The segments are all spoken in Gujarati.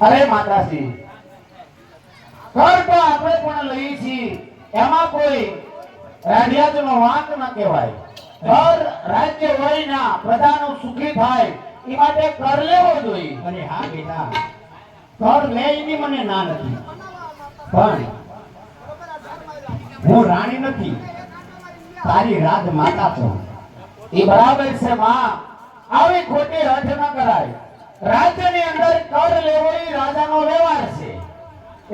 અરે માતાજી. ઘર તો આપણે પણ લઈએ છીએ. એમાં કોઈ રાડિયાતનો વાંક ન કહેવાય. ઘર રાજ્ય હોય ના પ્રજાનું સુખી થાય એ માટે કર લેવો જોઈએ. અરે હા બેટા. ઘર લે એની મને ના નથી. પણ હું રાણી નથી. તારી રાજ માતા છું. એ બરાબર છે માં. આવી ખોટી હઠ ન કરાય. રાજ્યની અંદર કર લેવો એ રાજાનો વ્યવહાર છે.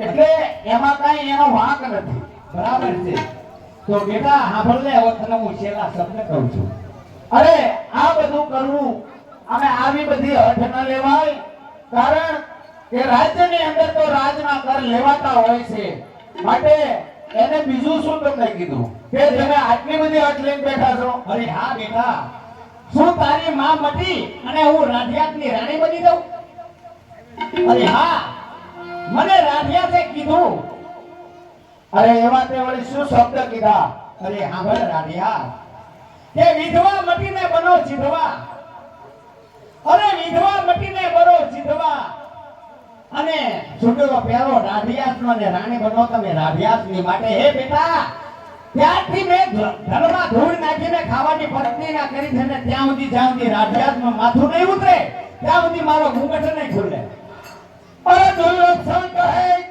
એટલે એમાં કઈ એનો વાંક નથી. બરાબર છે? તો બેટા સાંભળને હવે તને હું છેલ્લા શબ્દ કહું છું. અરે, આ બધું કરવું અને આવી બધી હઠ ન લેવાય. કારણ કે રાજ્યની અંદર તો રાજના કર લેવાતા હોય છે. માટે એને બીજું શું તમને કીધું? કે તમે આટલી બધી હઠ લઈને બેઠા છો? અરે હા, બેટા. શું તારી માં મટી અને હું રાધિયાતની રાણી બની જાઉં? અરે હા, મને રાધિયાતે કીધું. અરે એવા તે વળી શું શબ્દ કીધા? અરે સાંભળ રાધિયા. તે વિધવા મટીને બનો જીધવા. અરે વિધવા મટીને બનો જીધવા. અને છોકરો પહેરો રાધિયાતનો ને રાણી બનો, તમે રાધિયાતની માટે, હે બેટા? ત્યારથી મેં ઘરમાં ધૂળ નાખીને ખાવાની પત્ની ના કરી છે ત્યાં સુધી જ્યાં સુધી રાજ્યાતમાં માથું નહીં ઉતરે, ત્યાં સુધી મારો ઘૂંઘટ નહીં ખુલે. અરે દુર્લક્ષણ કહે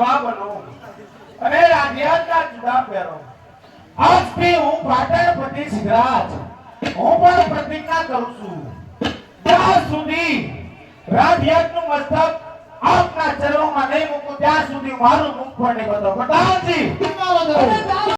બનો અને રાજ્યના જુદા પહેરો આજથી હું પાટણપતિ સિદ્ધરાજ. હું પણ પ્રતિજ્ઞા કરું છું. ત્યાં સુધી રાજ્યનું મસ્તક આપના ચરણોમાં નહીં મૂકું, ત્યાં સુધી મારું મુખ પણ નહીં બતાવો પ્રધાનજી